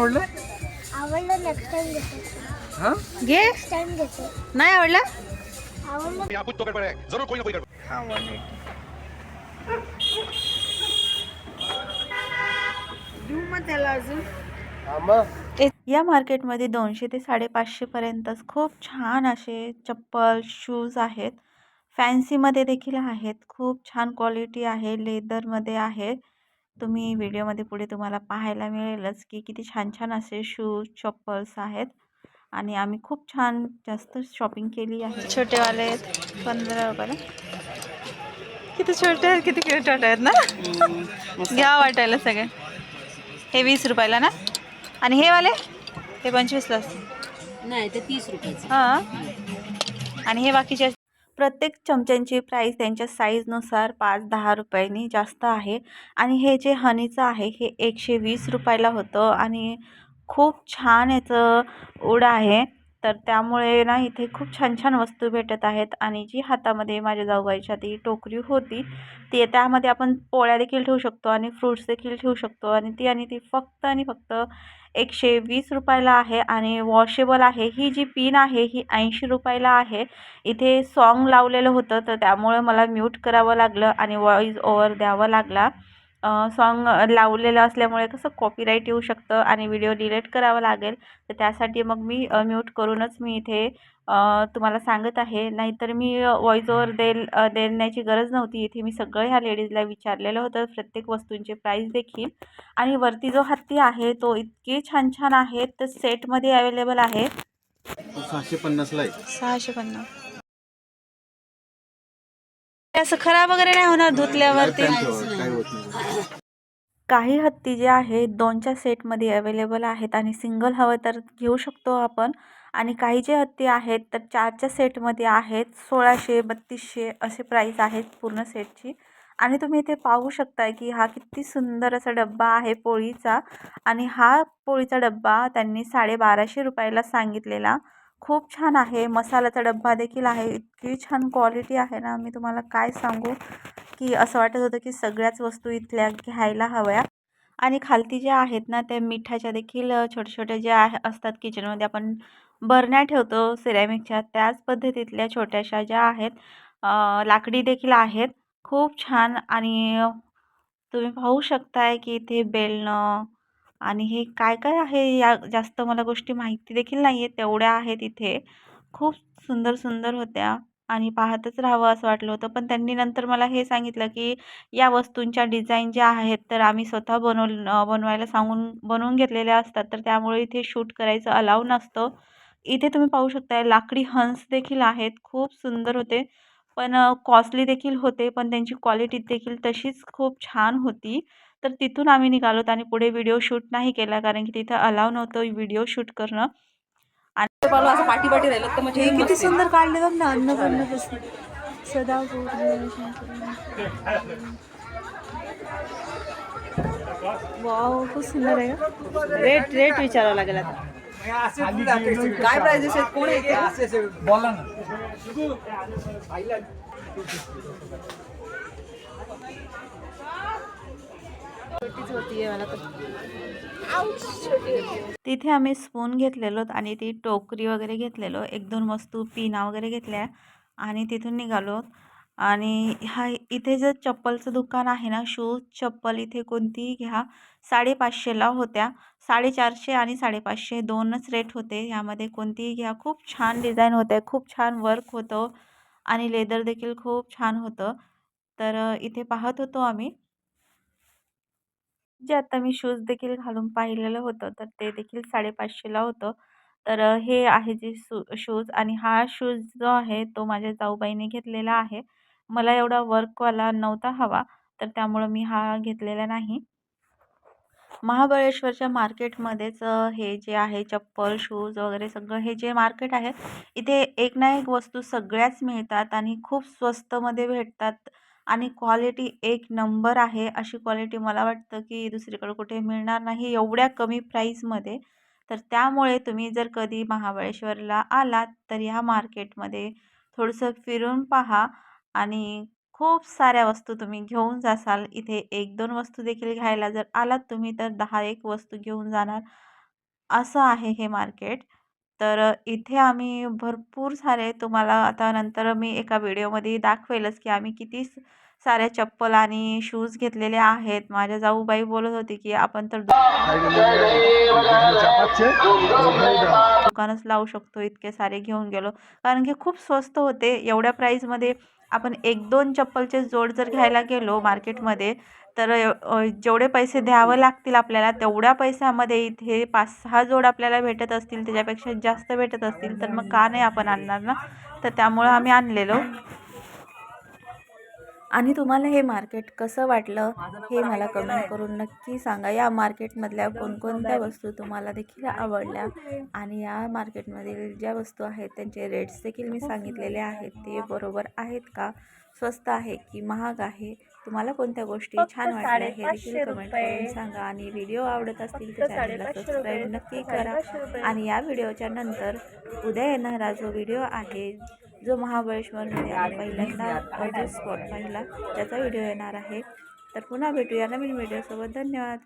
आवडलं? आवडलं next time घेतो हा? घे. नेक्स्ट टाइम घेतो नाही आवडलं? आवडलं. यहाँ कुछ तो गड़बड़ है जरूर कोई ना कोई गड़बड़. हा वन देऊ मग त्याला अजून. या मार्केटमध्ये दोनशे ते साडेपाचशेपर्यंतच खूप छान असे चप्पल शूज आहेत. फॅन्सीमध्ये देखील आहेत. खूप छान क्वालिटी आहे. लेदरमध्ये आहे तुम्ही व्हिडिओमध्ये पुढे तुम्हाला पाहायला मिळेलच की किती छान छान असे शूज चप्पल्स आहेत. आणि आम्ही खूप छान जास्त शॉपिंग केली आहे. छोटेवाले आहेत? पंधरा रुपयाला किती छोटे आहेत किती किती छोटे आहेत ना? घ्या वाटायला सगळे. हे वीस रुपयाला ना? आणि हे वाले? हे पंचवीसला नाही ते तीस रुपयाचं. हां. आणि हे बाकीचे प्रत्येक चमच्यांची प्राईस त्यांच्या साईजनुसार पाच दहा रुपयांनी जास्त आहे. आणि हे जे हनीचं आहे हे एकशे वीस रुपयाला होतं. आणि खूप छान याचं उड आहे. तर त्यामुळे ना इथे खूप छान छान वस्तू भेटत आहेत आणि जी हातामध्ये माझ्या जाऊबाईच्या ती टोकरी होती ती त्यामध्ये आपण पोळ्या देखील ठेवू शकतो आणि फ्रूट्स देखील ठेवू शकतो आणि ती आणि ती फक्त आणि फक्त एकशे वीस रुपयाला आहे आणि वॉशेबल आहे. ही जी पिन आहे ही ऐंशी रुपयाला आहे. इथे सॉन्ग लावलेलं होतं तर त्यामुळे मला म्यूट करावं लागलं आणि वॉईज ओवर द्यावा लागला. सॉन्ग लावलेलं असल्यामुळे कसं कॉपीराईट येऊ शकतं आणि व्हिडिओ डिलीट करावा लागेल. तर त्यासाठी मग मी म्यूट करूनच मी इथे तुम्हाला सांगत आहे. नाहीतर मी व्हॉईस ओवर देल देण्याची गरज नव्हती. इथे मी सगळं ह्या लेडीजला विचारलेलं होतं. प्रत्येक वस्तूंचे प्राईस देखील. आणि वरती जो हत्ती आहे तो इतके छान छान आहेत. तर सेटमध्ये अवेलेबल आहे. सहाशे पन्नासला आहे. सहाशे पन्नास. असं खराब वगैरे नाही होणार धुतल्यावरती काय होत नाही काही हत्ती जे आहेत दोनच्या सेटमध्ये अवेलेबल आहेत आणि सिंगल हवं तर घेऊ शकतो आपण. आणि काही जे हत्ती आहेत तर चारच्या सेटमध्ये आहेत सोळाशे बत्तीसशे असे प्राईस आहेत पूर्ण सेटची. आणि तुम्ही इथे पाहू शकता की हा किती सुंदर असा डब्बा आहे पोळीचा. आणि हा पोळीचा डब्बा त्यांनी साडेबाराशे रुपयाला सांगितलेला. खूप छान आहे. मसाल्याचा डब्बा देखील आहे. इतकी छान क्वालिटी आहे ना. मी तुम्हाला काय सांगू? की असं वाटत होतं की सगळ्याच वस्तू इथल्या घ्यायला हव्या. आणि खालती ज्या आहेत ना त्या मिठाच्या देखील छोट्या छोट्या ज्या आहे असतात किचनमध्ये आपण बरण्या ठेवतो सिरॅमिकच्या त्याच पद्धतीतल्या छोट्याशा ज्या आहेत लाकडी देखील आहेत. खूप छान आणि तुम्ही पाहू शकताय की इथे बेलणं आणि हे काय काय आहे या जास्त मला गोष्टी माहिती देखील नाही आहेत तेवढ्या आहेत इथे. खूप सुंदर सुंदर होत्या आणि पाहतच राहावं असं वाटलं होतं. पण त्यांनी नंतर मला हे सांगितलं की या वस्तूंच्या डिझाईन ज्या आहेत तर आम्ही स्वतः बनव बनवायला सांगून बनवून घेतलेल्या असतात. तर त्यामुळे इथे शूट करायचं अलाव नसतं. इथे तुम्ही पाहू शकता लाकडी हंस देखील आहेत. खूप सुंदर होते. पण कॉस्टली देखील होते पण त्यांची क्वालिटी देखील तशीच खूप छान होती. तर तिथून आम्ही निघालोत आणि पुढे व्हिडिओ शूट नाही केला कारण की तिथं अलाव नव्हतं व्हिडिओ शूट करणं. असं पाठी पाठी राहिलं तर म्हणजे किती सुंदर काढले बघ ना अन्नपूर्णापासून सदा वाव खूप सुंदर आहे रेट रेट विचारावं लागेल आता. काय प्राइजेस आहेत कोण आहे बोला ना. तिथे आम्ही स्पून घेतलेलो आणि ती टोकरी वगैरे घेतलेलो. एक दोन वस्तू पिना वगैरे घेतल्या आणि तिथून निघालो. आणि हा इथे जर चप्पलचं दुकान आहे ना शूज चप्पल इथे कोणतीही घ्या. साडेपाचशेला होत्या. साडेचारशे आणि साडेपाचशे दोनच रेट होते. ह्यामध्ये कोणतीही घ्या. खूप छान डिझाईन होते खूप छान वर्क होतं. आणि लेदर देखील खूप छान होतं. तर इथे पाहत होतो आम्ही. जे आता मी शूज देखील घालून पाहिलेलं होतं तर ते देखील साडेपाचशेला होतं. तर हे आहे जे शू शूज आणि हा शूज जो आहे तो माझ्या जाऊबाईने घेतलेला आहे. मला एवढा वर्कवाला नव्हता हवा तर त्यामुळं मी हा घेतलेला नाही. महाबळेश्वरच्या मार्केटमध्येच हे जे आहे चप्पल शूज वगैरे सगळं हे जे मार्केट आहे इथे एक ना एक वस्तू सगळ्याच मिळतात आणि खूप स्वस्तमध्ये भेटतात. आणि क्वालिटी एक नंबर आहे अशी क्वालिटी मला वाटतं की दुसरीकडे कुठे मिळणार नाही एवढ्या कमी प्राईसमध्ये तर त्यामुळे तुम्ही जर कधी महाबळेश्वरला आलात तर ह्या मार्केटमध्ये थोडंसं फिरून पहा आणि खूप साऱ्या वस्तू तुम्ही घेऊन जासाल. इथे एक दोन वस्तू देखील घ्यायला जर आलात तुम्ही तर दहा एक वस्तू घेऊन जाणार. असं आहे हे मार्केट तर इथे आम्ही भरपूर सारे तुम्हाला आता नंतर मी एका व्हिडिओमध्ये दाखवेलच की आम्ही किती साऱ्या चप्पल आणि शूज घेतलेले आहेत. माझ्या जाऊबाई बोलत होती की आपण तर दुकानच लावू शकतो इतके सारे घेऊन गेलो. कारण की खूप स्वस्त होते. एवढ्या प्राईजमध्ये आपण एक दोन चप्पलचे जोड जर घ्यायला गेलो मार्केटमध्ये तर जेवढे पैसे द्यावं लागतील आपल्याला तेवढ्या पैशामध्ये इथे पाच सहा जोड आपल्याला भेटत असतील त्याच्यापेक्षा जास्त भेटत असतील तर मग का नाही आपण आणणार ना? तर त्यामुळं आम्ही आणलेलो. आणि तुम्हाला हे मार्केट कसं वाटलं हे मला कमेंट करून नक्की सांगा. या मार्केटमधल्या कोणकोणत्या वस्तू तुम्हाला देखील आवडल्या? आणि या मार्केटमधील ज्या वस्तू आहेत त्यांचे रेट्स देखील मी सांगितलेले आहेत. ते बरोबर आहेत का? स्वस्त आहे की महाग आहे? तुम्हाला कोणत्या गोष्टी छान वाटल्या हे देखील कमेंट करून सांगा. आणि व्हिडिओ आवडत असतील तर चॅनलला सबस्क्राईब नक्की करा. आणि या व्हिडिओच्या नंतर उद्या येणारा जो व्हिडिओ आहे जो महाबळेश्वरमध्ये आम्ही पहिल्यांदा जो स्पॉट पाहिला त्याचा व्हिडिओ येणार आहे. तर पुन्हा भेटूया नवीन व्हिडिओसोबत धन्यवाद.